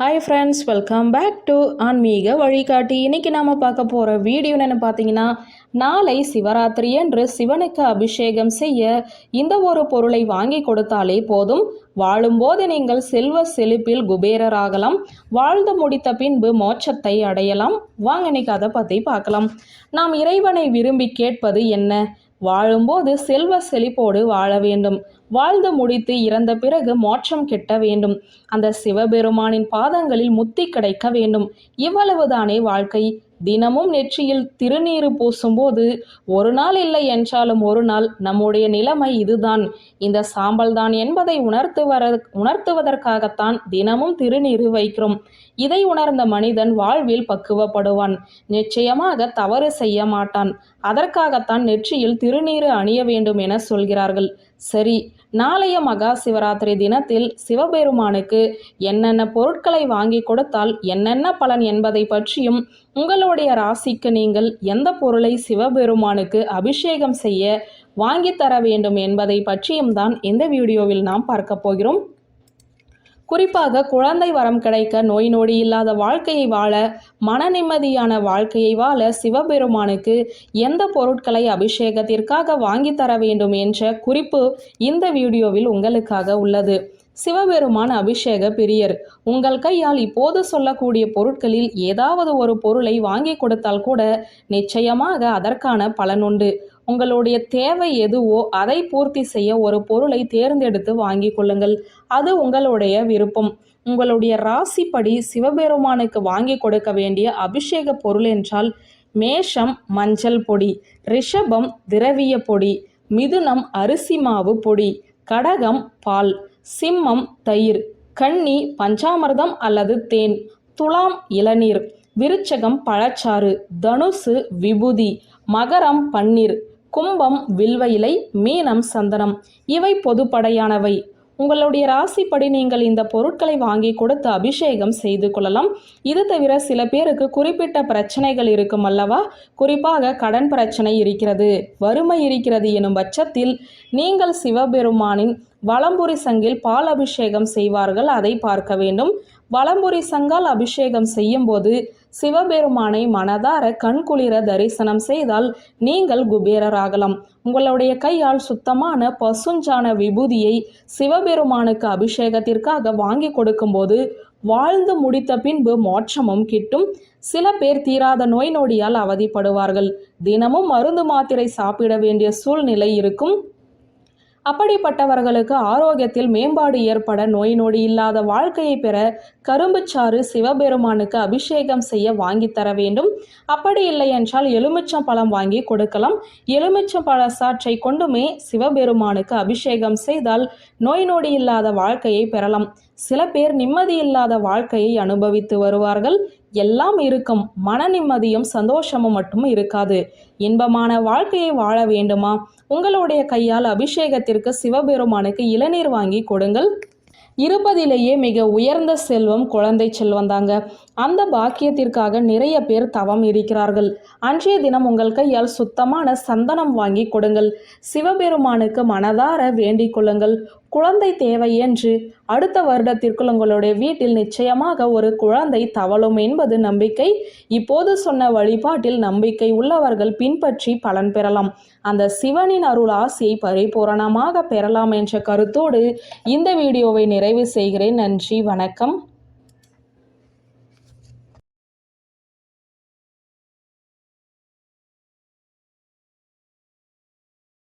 Hi friends welcome back to ஆன்மீக வழிகாட்டி இன்றைக்கி நாம் பார்க்க போகிற வீடியோன்னு என்ன பார்த்தீங்கன்னா நாளை சிவராத்திரி என்று சிவனுக்கு அபிஷேகம் செய்ய இந்த ஒரு பொருளை வாங்கி கொடுத்தாலே போதும். வாழும்போது நீங்கள் செல்வ செழிப்பில் குபேரராகலாம். வாழ்ந்து முடித்த பின்பு மோட்சத்தை அடையலாம். வாங்க இன்னைக்கு அதை பற்றி பார்க்கலாம். நாம் இறைவனை விரும்பி கேட்பது என்ன? வாழும்போது செல்வ செழிப்போடு வாழ வேண்டும். வாழ்ந்து முடித்து இறந்த பிறகு மோட்சம் கெட்ட வேண்டும். அந்த சிவபெருமானின் பாதங்களில் முத்தி கிடைக்க வேண்டும். இவ்வளவுதானே வாழ்க்கை? தினமும் நெற்றியில் திருநீறு பூசும்போது ஒரு நாள் இல்லை என்றாலும் ஒரு நாள் நம்முடைய நிலைமை இதுதான். இந்த சாம்பல் தான் என்பதை உணர்த்துவர உணர்த்துவதற்காகத்தான் தினமும் திருநீறு வைக்கிறோம். இதை உணர்ந்த மனிதன் வாழ்வில் பக்குவப்படுவான். நிச்சயமாக தவறு செய்ய மாட்டான். அதற்காகத்தான் நெற்றியில் திருநீறு அணிய வேண்டும் என சொல்கிறார்கள். சரி நாளைய மகா சிவராத்திரி தினத்தில் சிவபெருமானுக்கு என்னென்ன பொருட்களை வாங்கி கொடுத்தால் என்னென்ன பலன் என்பதை பற்றியும் உங்களுடைய ராசிக்கு நீங்கள் எந்த பொருளை சிவபெருமானுக்கு அபிஷேகம் செய்ய வாங்கி தர வேண்டும் என்பதை பற்றியும் தான் இந்த வீடியோவில் நாம் பார்க்க போகிறோம். குறிப்பாக குழந்தை வரம் கிடைக்க நோய் நொடி இல்லாத வாழ்க்கையை வாழ மன நிம்மதியான வாழ்க்கையை வாழ சிவபெருமானுக்கு எந்த பொருட்களை அபிஷேகத்திற்காக வாங்கி தர வேண்டும் என்ற குறிப்பு இந்த வீடியோவில் உங்களுக்காக உள்ளது. சிவபெருமான் அபிஷேக பிரியர். உங்கள் கையால் இப்போது சொல்லக்கூடிய பொருட்களில் ஏதாவது ஒரு பொருளை வாங்கி கொடுத்தால் கூட நிச்சயமாக அதற்கான பலனுண்டு உங்களுடைய தேவை எதுவோ அதை பூர்த்தி செய்ய ஒரு பொருளை தேர்ந்தெடுத்து வாங்கி கொள்ளுங்கள். அது உங்களுடைய விருப்பம். உங்களுடைய ராசிப்படி சிவபெருமானுக்கு வாங்கி கொடுக்க வேண்டிய அபிஷேக பொருள் என்றால் மேஷம் மஞ்சள் பொடி ரிஷபம் திரவிய பொடி மிதுனம் அரிசி மாவு பொடி கடகம் பால். சிம்மம் தயிர். கன்னி பஞ்சாமிர்தம் அல்லது தேன். துலாம் இளநீர். விருச்சகம் பழச்சாறு. தனுசு விபூதி. மகரம் பன்னீர். கும்பம் வில்வ இலை மீனம் சந்தனம். இவை பொதுப்படையானவை. உங்களுடைய ராசிப்படி நீங்கள் இந்த பொருட்களை வாங்கி கொடுத்து அபிஷேகம் செய்து கொள்ளலாம். இது தவிர சில பேருக்கு குறிப்பிட்ட பிரச்சனைகள் இருக்கும் அல்லவா? குறிப்பாக கடன் பிரச்சனை இருக்கிறது வறுமை இருக்கிறது எனும் பட்சத்தில் நீங்கள் சிவபெருமானின் வலம்புரி சங்கில் பால் அபிஷேகம் செய்வார்கள் அதை பார்க்க வேண்டும். வலம்புரி சங்கால் அபிஷேகம் செய்யும்போது சிவபெருமானை மனதார கண்குளிர தரிசனம் செய்தால் நீங்கள் குபேரராகலாம். உங்களுடைய கையால் சுத்தமான பசுஞ்சான விபூதியை சிவபெருமானுக்கு அபிஷேகத்திற்காக வாங்கி கொடுக்கும்போது வாழ்ந்து முடித்த பின்பு மோட்சமும் கிட்டும். சில பேர் தீராத நோய் நொடியால் அவதிப்படுவார்கள். தினமும் மருந்து மாத்திரை சாப்பிட வேண்டிய சூழ்நிலை இருக்கும். அப்படிப்பட்டவர்களுக்கு ஆரோக்கியத்தில் மேம்பாடு ஏற்பட நோய் நொடி இல்லாத வாழ்க்கையை பெற கரும்புச்சாறு சிவபெருமானுக்கு அபிஷேகம் செய்ய வாங்கி தர வேண்டும். அப்படி இல்லை என்றால் எலுமிச்சம் பழம் வாங்கி கொடுக்கலாம். எலுமிச்சம் பழ சாற்றை கொண்டுமே சிவபெருமானுக்கு அபிஷேகம் செய்தால் நோய் நொடி இல்லாத வாழ்க்கையை பெறலாம். சில பேர் நிம்மதி இல்லாத வாழ்க்கையை அனுபவித்து வருவார்கள். எல்லாம் இருக்கும். மன நிம்மதியும் சந்தோஷமும் மட்டும் இருக்காது. இன்பமான வாழ்க்கையை வாழ வேண்டுமா? உங்களுடைய கையால் அபிஷேகத்திற்கு சிவபெருமானுக்கு இளநீர் வாங்கி கொடுங்கள். இருப்பதிலேயே மிக உயர்ந்த செல்வம் குழந்தை செல்வந்தாங்க. அந்த பாக்கியத்திற்காக நிறைய பேர் தவம் இருக்கிறார்கள். அன்றைய தினம் உங்கள் கையால் சுத்தமான சந்தனம் வாங்கி கொடுங்கள். சிவபெருமானுக்கு மனதார வேண்டிக் கொள்ளுங்கள். குழந்தை தேவை என்று அடுத்த வருடத்திற்குள் உங்களுடைய வீட்டில் நிச்சயமாக ஒரு குழந்தை தவழும் என்பது நம்பிக்கை. இப்போது சொன்ன வழிபாட்டில் நம்பிக்கை உள்ளவர்கள் பின்பற்றி பலன் பெறலாம். அந்த சிவனின் அருள் ஆசையை பரிபூரணமாக பெறலாம் என்ற கருத்தோடு இந்த வீடியோவை நிறைவு செய்கிறேன். நன்றி வணக்கம்.